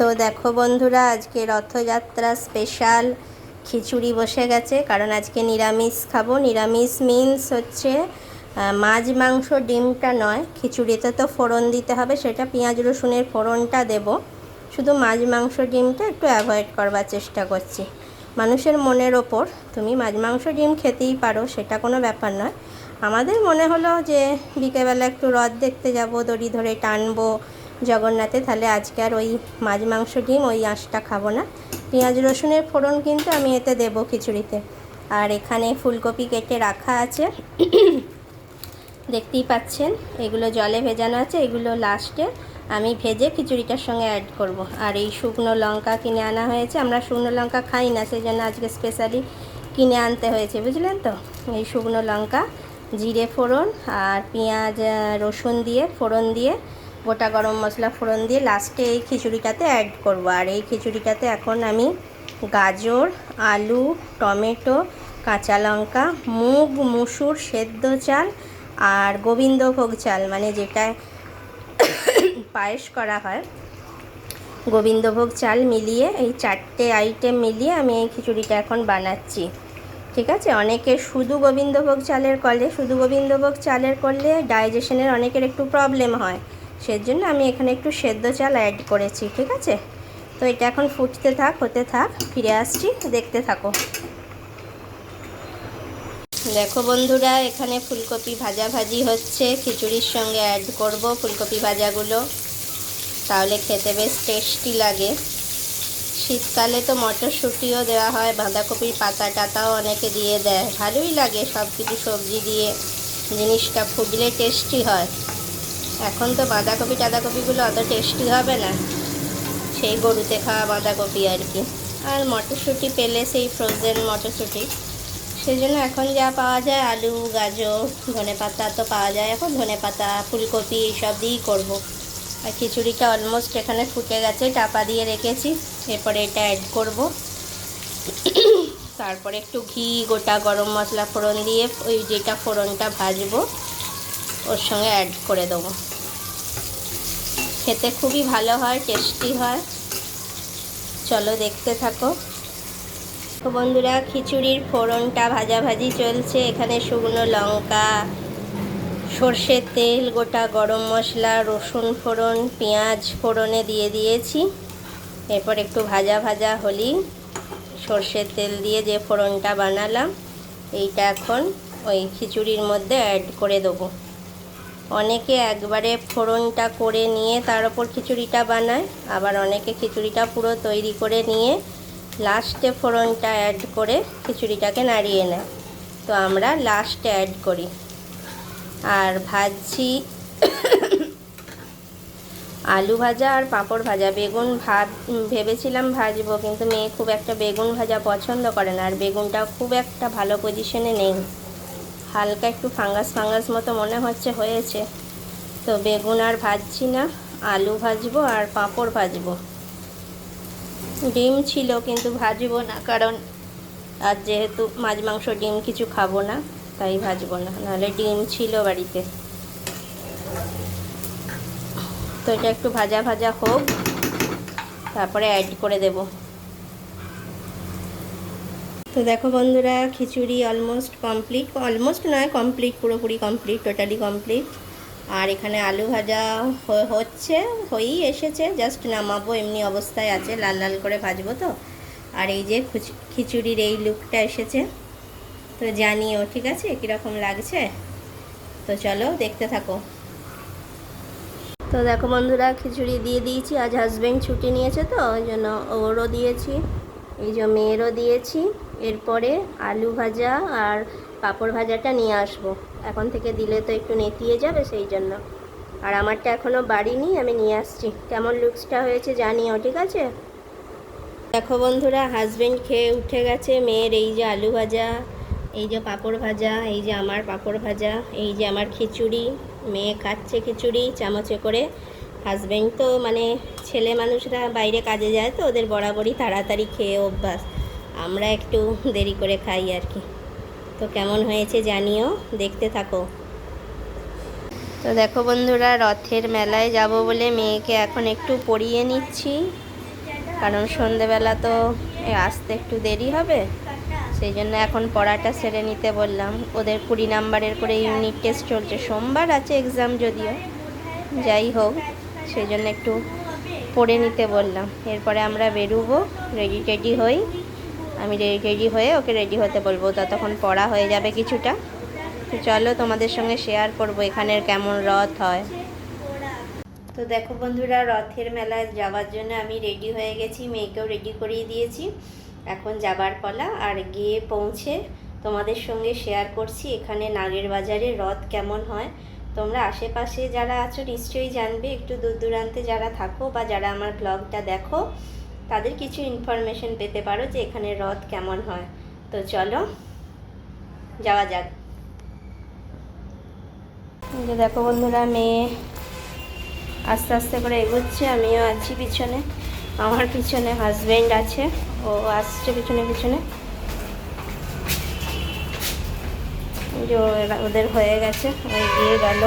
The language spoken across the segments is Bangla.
তো দেখো বন্ধুরা, আজকে রথযাত্রা স্পেশাল খিচুড়ি বসে গেছে, কারণ আজকে নিরামিষ খাব। নিরামিষ মিন্স হচ্ছে মাছ, মাংস, ডিমটা নয়। খিচুড়িতে তো ফোড়ন দিতে হবে, সেটা পেঁয়াজ, রসুনের ফোড়নটা দেব। শুধু মাছ, মাংস, ডিমটা একটু অ্যাভয়েড করবার চেষ্টা করছি। মানুষের মনের ওপর, তুমি মাছ, মাংস, ডিম খেতেই পারো, সেটা কোনো ব্যাপার নয়। আমাদের মনে হলো যে, বিকেলবেলা একটু রথ দেখতে যাব, দড়ি ধরে টানবো জগন্নাথে, তাহলে আজকে আর ওই মাছ, মাংস, ডিম, ওই আঁশটা খাব না। পেঁয়াজ, রসুনের ফোড়ন কিন্তু আমি এতে দেবো খিচুড়িতে। আর এখানে ফুলকপি কেটে রাখা আছে। দেখতেই পাচ্ছেন, এগুলো জলে ভেজানো আছে, এগুলো লাস্টে আমি ভেজে খিচুড়িটার সঙ্গে অ্যাড করব। আর এই শুকনো লঙ্কা কিনে আনা হয়েছে, আমরা শুকনো লঙ্কা খাই না সেই জন্য আজকে স্পেশালি কিনে আনতে হয়েছে, বুঝলেন তো? এই শুকনো লঙ্কা, জিরে ফোড়ন, আর পেঁয়াজ, রসুন দিয়ে, ফোড়ন দিয়ে গোটা গরম মশলা ফোড়ন দিয়ে লাস্টে এই খিচুড়িটাতে অ্যাড করব। আর এই খিচুড়িটাতে এখন আমি গাজর, আলু, টমেটো, কাঁচা লঙ্কা, মুগ, মুসুর, সেদ্ধ চাল আর গোবিন্দভোগ চাল মানে যেটা পায়েস করা হয়। গোবিন্দভোগ চাল মিলিয়ে এই চারটে আইটেম মিলিয়ে আমি এই খিচুড়িটা এখন বানাচ্ছি। ঠিক আছে? অনেকে শুধু গোবিন্দভোগ চালের করলে, শুধু গোবিন্দভোগ চালের করলে ডাইজেশনের অনেকের একটু প্রবলেম হয়। সেজন্য আমি এখানে একটু সেদ্ধ চাল অ্যাড করেছি, ঠিক আছে? তো এটা এখন ফুটতে থাক, হতে থাক, ফিরে আসছি, দেখতে থাকো। দেখো বন্ধুরা, এখানে ফুলকপি ভাজা ভাজি হচ্ছে, খিচুড়ির সঙ্গে অ্যাড করব ফুলকপি ভাজাগুলো। তাহলে খেতে বেশ টেস্টি লাগে। শীতকালে তো মটরশুঁটিও দেওয়া হয়, বাঁধাকপির পাতা টাতাও অনেকে দিয়ে দেয়। ভালোই লাগে সব কিছু সবজি দিয়ে, জিনিসটা ফুটলে টেস্টি হয়। এখন তো বাঁধাকপি, টাধাকপিগুলো অত টেস্টি হবে না। সেই গরুতে খাওয়া বাঁধাকপি আর কি। আর মটরশুঁটি পেলে সেই ফ্রোজেন মটরশুঁটি। সেই জন্য এখন যা পাওয়া যায়, আলু, গাজর, ধনে পাতা তো পাওয়া যায়। এখন ধনে পাতা, ফুলকপি এইসব দিয়েই করব। আর খিচুড়িটা অলমোস্ট এখানে ফুটে গেছে চাপা দিয়ে রেখেছি। এরপরে এটা অ্যাড করব। তারপরে একটু ঘি, গোটা গরম মশলা ফোড়ন দিয়ে ওই যেটা ফোড়নটা ভাজবো, ওর সঙ্গে অ্যাড করে দেবো। খেতে খুবই ভালো হয় টেস্টি হয়। চলো দেখতে থাকো। তো বন্ধুরা, খিচুড়ির ফোড়নটা ভাজাভাজি চলছে। এখানে শুকনো লঙ্কা, সর্ষের তেল, গোটা গরম মশলা, রসুন ফোড়ন, পেঁয়াজ ফোড়নে দিয়ে দিয়েছি। এরপর একটু ভাজা ভাজা হলি, সর্ষের তেল দিয়ে যে ফোড়নটা বানালাম, এইটা এখন ওই খিচুড়ির মধ্যে অ্যাড করে দেবো। অনেকে একবারে ফোড়নটা করে নিয়ে তার ওপর খিচুড়িটা বানায়, আবার অনেকে খিচুড়িটা পুরো তৈরি করে নিয়ে লাস্টে ফোড়নটা অ্যাড করে খিচুড়িটাকে নাড়িয়ে নেয়। তো আমরা লাস্টে অ্যাড করি। আর ভাজছি আলু ভাজা আর পাঁপড় ভাজা। বেগুন ভাব ভেবেছিলাম ভাজবো, কিন্তু মেয়ে খুব একটা বেগুন ভাজা পছন্দ করে না, আর বেগুনটা খুব একটা ভালো পজিশনে নেই। হালকা একটু ফাঙ্গাস ফাঙ্গাস মতো মনে হচ্ছে, হয়েছে। তো বেগুন আর ভাজছি না, আলু ভাজবো আর পাঁপড় ভাজবো। ডিম ছিল কিন্তু ভাজবো না, কারণ আর যেহেতু মাছ, মাংস, ডিম কিছু খাব না, তাই ভাজবো না, নাহলে ডিম ছিল বাড়িতে। তো এটা একটু ভাজা ভাজা হোক, তারপরে অ্যাড করে দেব। তো দেখো বন্ধুরা, খিচুড়ি অলমোস্ট কমপ্লিট অলমোস্ট নয় কমপ্লিট পুরোপুরি কমপ্লিট টোটালি কমপ্লিট আর এখানে আলু ভাজা হচ্ছে, হয়েই এসেছে জাস্ট নামাবো, এমনি অবস্থায় আছে, লাল লাল করে ভাজবো তো। আর এই যে খিচুড়ির এই লুকটা এসেছে, তো জানিও, ঠিক আছে, কীরকম লাগছে? তো চলো, দেখতে থাকো। তো দেখো বন্ধুরা, খিচুড়ি দিয়ে দিয়েছি, আজ হাজব্যান্ড ছুটি নিয়েছে তো, ওই জন্য ওরও দিয়েছি, এই যে মেয়েরও দিয়েছি। এরপরে আলু ভাজা আর পাঁপড় ভাজাটা নিয়ে আসব। এখন থেকে দিলে তো একটু নেতিয়ে যাবে সেই জন্য। আর আমারটা এখনও বাড়িনি আমি নিয়ে আসছি। কেমন লুকসটা হয়েছে জানিও, ঠিক আছে? দেখো বন্ধুরা হাজবেন্ড খেয়ে উঠে গেছে, মেয়ের এই যে আলু ভাজা, এই যে পাঁপড় ভাজা, এই যে আমার পাঁপড় ভাজা, এই যে আমার খিচুড়ি, মেয়ে খাচ্ছে খিচুড়ি চামচে করে। হাজবেন্ড তো মানে ছেলে মানুষরা বাইরে কাজে যায় তো, ওদের বরাবরই তাড়াতাড়ি খেয়ে অভ্যাস আমরা একটু দেরি করে খাই আর কি। তো কেমন হয়েছে জানিও, দেখতে থাকো। তো দেখো বন্ধুরা, রথের মেলায় যাব বলে মেয়েকে এখন একটু পড়িয়ে নিচ্ছি। কারণ সন্ধেবেলা তো আসতে একটু দেরি হবে। সেই জন্য এখন পড়াটা সেরে নিতে বললাম। ওদের কুড়ি নাম্বারের করে ইউনিট টেস্ট চলছে। সোমবার আছে এক্সাম যদিও। যাই হোক, সেই জন্য একটু পড়ে নিতে বললাম। এরপরে আমরা বেরোবো রেডি টেডি হই। আমি রেডি হয়ে ওকে রেডি হতে বলব। ততক্ষণ পড়া হয়ে যাবে কিছুটা। তো চলো তোমাদের সঙ্গে শেয়ার করব এখানের কেমন রথ হয়। তো দেখো বন্ধুরা, রথের মেলায় যাওয়ার জন্য আমি রেডি হয়ে গেছি, মেয়েকেও রেডি করিয়ে দিয়েছি। এখন যাবার পালা আর গিয়ে পৌঁছে তোমাদের সঙ্গে শেয়ার করছি এখানে নাগের বাজারে রথ কেমন হয়। তোমরা আশেপাশে যারা আছো নিশ্চয়ই জানবে, একটু দূর দূরান্তে যারা থাকো বা যারা আমার ব্লগটা দেখো। তাদের কিছু ইনফরমেশন পেতে পারো যে এখানে রথ কেমন হয়। তো চলো, যাওয়া যাক। যে দেখো বন্ধুরা, মেয়ে আস্তে আস্তে করে এগোচ্ছে, আমিও আছি পিছনে। আমার পিছনে হাজবেন্ড আছে, ও আসছে পিছনে পিছনে। যে ওদের হয়ে গেছে ওই দিয়ে গেল।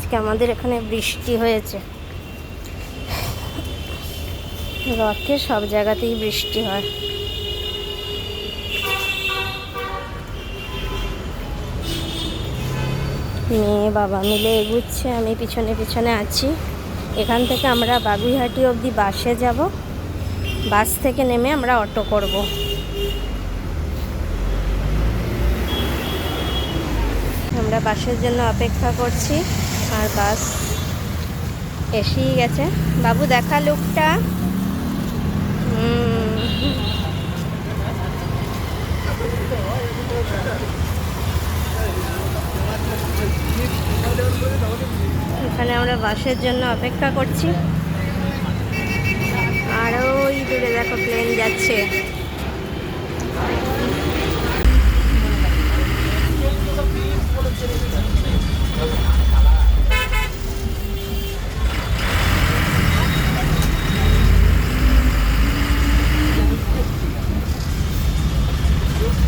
আজকে আমাদের এখানে বৃষ্টি হয়েছে। রথে সব জায়গাতেই বৃষ্টি হয়। মেয়ে বাবা মিলে এগুচ্ছে, আমি পিছনে পিছনে আছি। এখান থেকে আমরা বাগুইহাটি অবধি বাসে যাব। বাস থেকে নেমে আমরা অটো করব। আমরা বাসের জন্য অপেক্ষা করছি। আর বাস এসেই গেছে। বাবু, দেখা লোকটা। এখানে আমরা বাসের জন্য অপেক্ষা করছি। আর ওই দূরে দেখো প্লেন যাচ্ছে।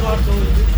Corta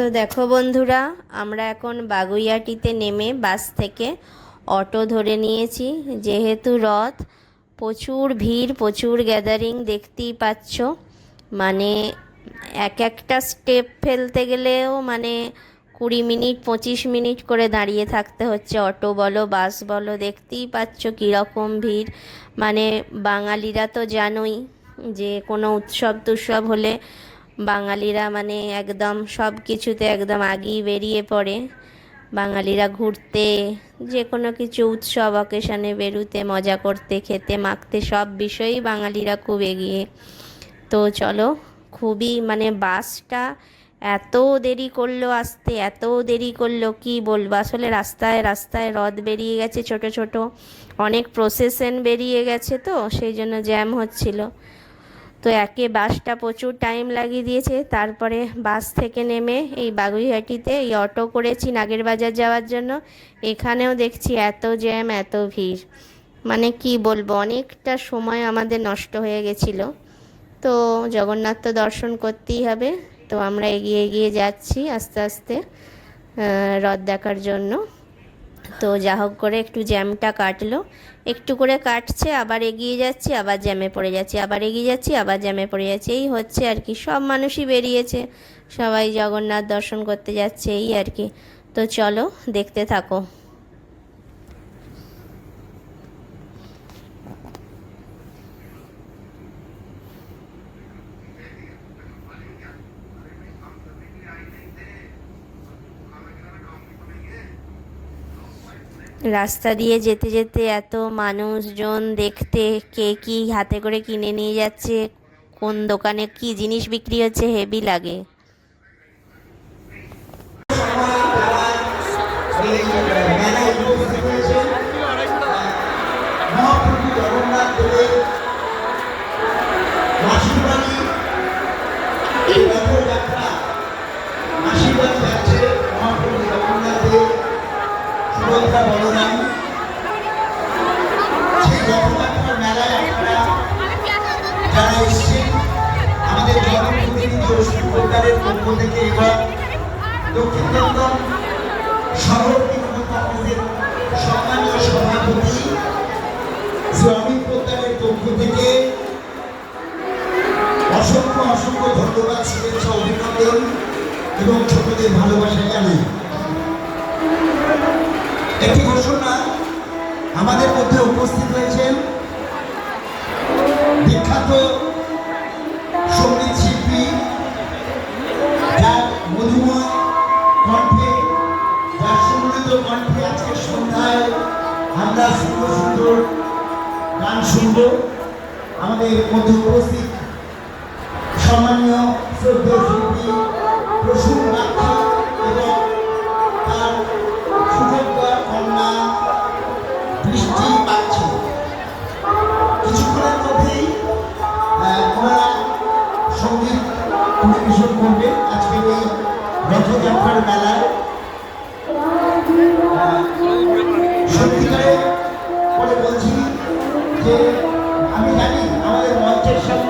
তো দেখো বন্ধুরা, আমরা এখন বাগুইয়াটিতে নেমে বাস থেকে অটো ধরে নিয়েছি। যেহেতু রথ, প্রচুর ভিড়, প্রচুর গ্যাদারিং দেখতেই পাচ্ছ। মানে এক একটা স্টেপ ফেলতে গেলেও মানে কুড়ি মিনিট, পঁচিশ মিনিট করে দাঁড়িয়ে থাকতে হচ্ছে। অটো বলো, বাস বলো, দেখতেই পাচ্ছ কীরকম ভিড়। মানে বাঙালিরা তো জানোই যে কোনো উৎসব টুৎসব হলে বাঙালিরা মানে একদম সব কিছুতে একদম আগেই বেরিয়ে পড়ে। বাঙালিরা ঘুরতে যে কোনো কিছু উৎসব অকেশনে বেরুতে, মজা করতে, খেতে, মাখতে, সব বিষয়েই বাঙালিরা খুব এগিয়ে। তো চলো, খুবই মানে বাসটা এত দেরি করল আসতে, এত দেরি করল, কি বলব? আসলে রাস্তায় রাস্তায় রথ বেরিয়ে গেছে ছোট ছোট, অনেক প্রসেশন বেরিয়ে গেছে তো, সেই জন্য জ্যাম হচ্ছিল। তো একে বাসটা প্রচুর টাইম লাগিয়ে দিয়েছে। তারপরে বাস থেকে নেমে এই বাগুইহাটিতে এই অটো করেছি নাগের বাজার যাওয়ার জন্য। এখানেও দেখছি এত জ্যাম এত ভিড়। মানে কি বলব, অনেকটা সময় আমাদের নষ্ট হয়ে গেছিল। তো জগন্নাথ তো দর্শন করতেই হবে। তো আমরা এগিয়ে এগিয়ে যাচ্ছি আস্তে আস্তে রথ দেখার জন্য। তো যা হোক করে একটু জ্যামটা কাটলো। একটু করে কাটছে, আবার এগিয়ে যাচ্ছি, আবার জ্যামে পড়ে যাচ্ছি, আবার এগিয়ে যাচ্ছি, আবার জ্যামে পড়ে যাচ্ছে। এই হচ্ছে আর কি, সব মানুষই বেরিয়েছে। সবাই জগন্নাথ দর্শন করতে যাচ্ছে, এই আর কি। তো চলো, দেখতে থাকো। রাস্তা দিয়ে যেতে যেতে এত মানুষজন দেখতে কে কি হাতে করে কিনে নিয়ে যাচ্ছে, কোন দোকানে কি জিনিস বিক্রি হচ্ছে, হেভি লাগে। অসংখ্য অসংখ্য ধন্যবাদ, শুভেচ্ছা, অভিনন্দন এবং ছোটদের ভালোবাসা জানাই। একটি ঘোষণা, আমাদের মধ্যে উপস্থিত হয়েছেন বিখ্যাত সংগীত শিল্পী যার মধুময় কণ্ঠে, যার সুমৃত কণ্ঠে আজকের সন্ধ্যায় আমরা সুন্দর সুন্দর গান শুনব। আমাদের মধ্যে উপস্থিত শ্রদ্ধেয় শিল্পী প্রসূন রাখি এবং তার কন্যা বৃষ্টি পাচ্ছে কিছুক্ষণের মধ্যেই ওনারা সংগীত পরিবেশন করবে আজকের এই রথযাত্রার মেলায় সত্যিকারে বলে বলছি যে আমি জানি আমাদের মঞ্চের সামনে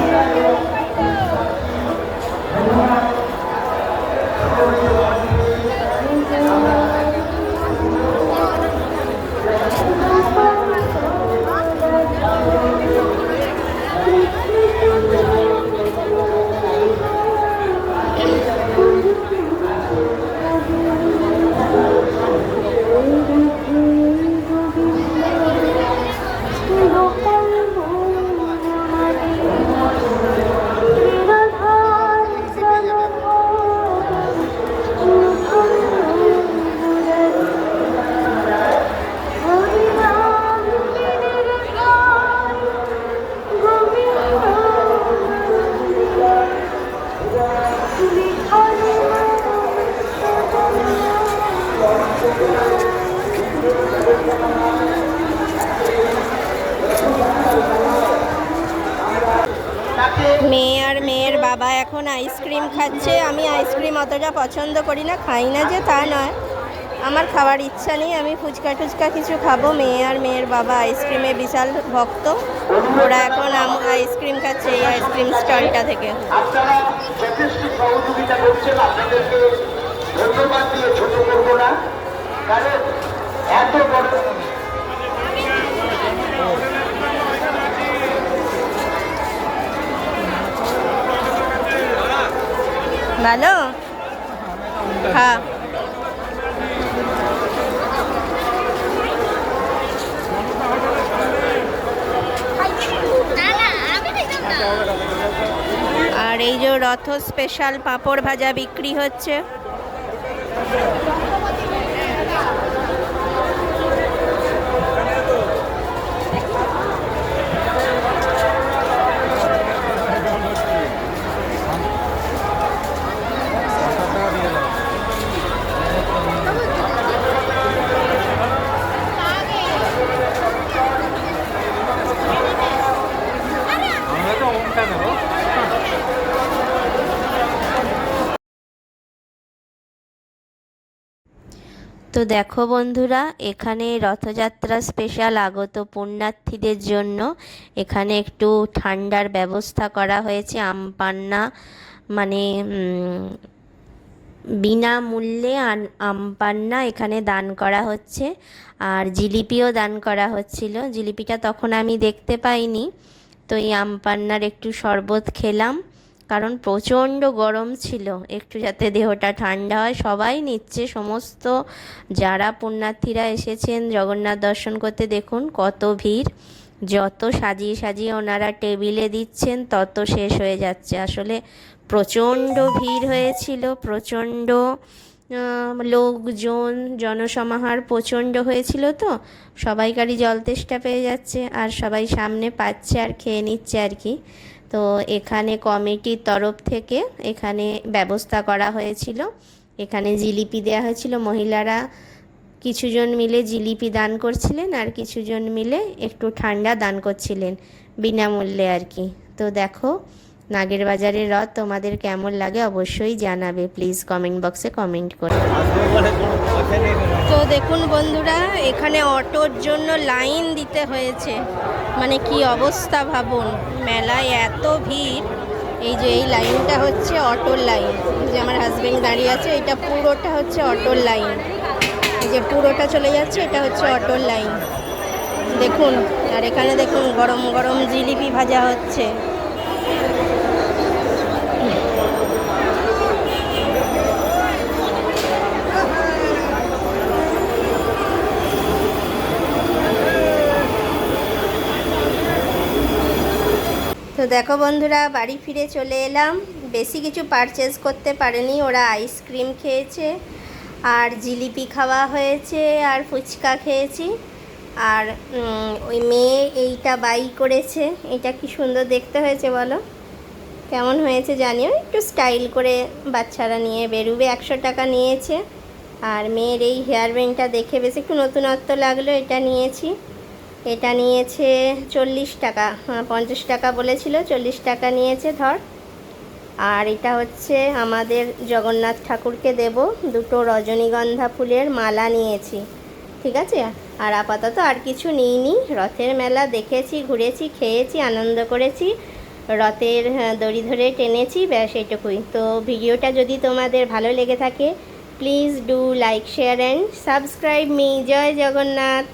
পছন্দ করি না খাই না যে তা নয়। আমার খাওয়ার ইচ্ছা নেই আমি ফুচকা টুচকা কিছু খাব। মেয়ে আর মেয়ের বাবা আইসক্রিমে বিশাল ভক্ত। ওরা এখন আইসক্রিম খাচ্ছে এই আইসক্রিম স্টলটা থেকে। আপনারা যথেষ্ট সহযোগিতা করছেন আপনাদেরকে ধন্যবাদ দিয়ে ছোট করব না। কারণ এত বড় ভালো? হ্যাঁ। না আর এই যে রথ স্পেশাল পাঁপড় ভাজা বিক্রি হচ্ছে। তো দেখো বন্ধুরা, এখানে রথযাত্রা স্পেশাল আগত পুণ্যার্থীদের জন্য এখানে একটু ঠান্ডার ব্যবস্থা করা হয়েছে। আমপান্না মানে বিনামূল্যে আমপান্না এখানে দান করা হচ্ছে। আর জিলিপিও দান করা হচ্ছিল। জিলিপিটা তখন আমি দেখতে পাইনি। তো এই আমপান্নার একটু শরবত খেলাম। কারণ প্রচণ্ড গরম ছিল। একটু যাতে দেহটা ঠান্ডা হয়, সবাই নিচ্ছে সমস্ত। যারা পুণ্যার্থীরা এসেছেন, জগন্নাথ দর্শন করতে দেখুন, কত ভিড়। যত সাজিয়ে সাজিয়ে ওনারা টেবিলে দিচ্ছেন, তত শেষ হয়ে যাচ্ছে। আসলে প্রচণ্ড ভিড় হয়েছিল, প্রচণ্ড লোকজন, জনসমাহার প্রচণ্ড হয়েছিল তো। সবাইকারই জল তেষ্টা পেয়ে যাচ্ছে, আর সবাই সামনে পাচ্ছে আর খেয়ে নিচ্ছে আর কি। তো এখানে কমিটির তরফ থেকে এখানে ব্যবস্থা করা হয়েছিল। এখানে জিলিপি দেওয়া হয়েছিল। মহিলারা কিছুজন মিলে জিলিপি দান করছিলেন আর কিছুজন মিলে একটু ঠান্ডা দান করছিলেন বিনামূল্যে আর কি। তো দেখো নাগের বাজারের রথ তোমাদের কেমন লাগে অবশ্যই জানাবে। প্লিজ কমেন্ট বক্সে কমেন্ট করে তো দেখুন বন্ধুরা, এখানে অটোর জন্য লাইন দিতে হয়েছে। মানে কি অবস্থা ভাবুন, মেলায় এত ভিড়। এই যে এই লাইনটা হচ্ছে অটোর লাইন যে আমার হাজবেন্ড দাঁড়িয়ে আছে, এটা পুরোটা হচ্ছে অটোর লাইন এই যে পুরোটা চলে যাচ্ছে, এটা হচ্ছে অটোর লাইন দেখুন, আর এখানে দেখুন গরম গরম জিলিপি ভাজা হচ্ছে। তো দেখো বন্ধুরা, বাড়ি ফিরে চলে এলাম। বেশি কিছু পারচেজ করতে পারেনি, ওরা আইসক্রিম খেয়েছে, আর জিলিপি খাওয়া হয়েছে, আর ফুচকা খেয়েছি। আর ওই মেয়ে এইটা বাই করেছে। এটা কি সুন্দর দেখতে হয়েছে বলো? কেমন হয়েছে জানিও? একটু স্টাইল করে বাচ্চারা নিয়ে বেরুবে, একশো টাকা নিয়েছে। আর মেয়ের এই হেয়ার ব্যান্ডটা দেখে বেশ একটু নতুনত্ব লাগল, এটা নিয়েছি। এটা নিয়েছে চল্লিশ টাকা পঞ্চাশ টাকা বলেছিল, চল্লিশ টাকা নিয়েছে, ধর। আর এটা হচ্ছে আমাদের জগন্নাথ ঠাকুরকে দেব, দুটো রজনীগন্ধা ফুলের মালা নিয়েছি, ঠিক আছে? আর আপাতত আর কিছু নিইনি, রথের মেলা দেখেছি, ঘুরেছি, খেয়েছি, আনন্দ করেছি, রথের দড়ি ধরে টেনেছি, ব্যাস এটুকুই। তো ভিডিওটা যদি তোমাদের ভালো লেগে থাকে please do like share and subscribe me Joy Jagannath!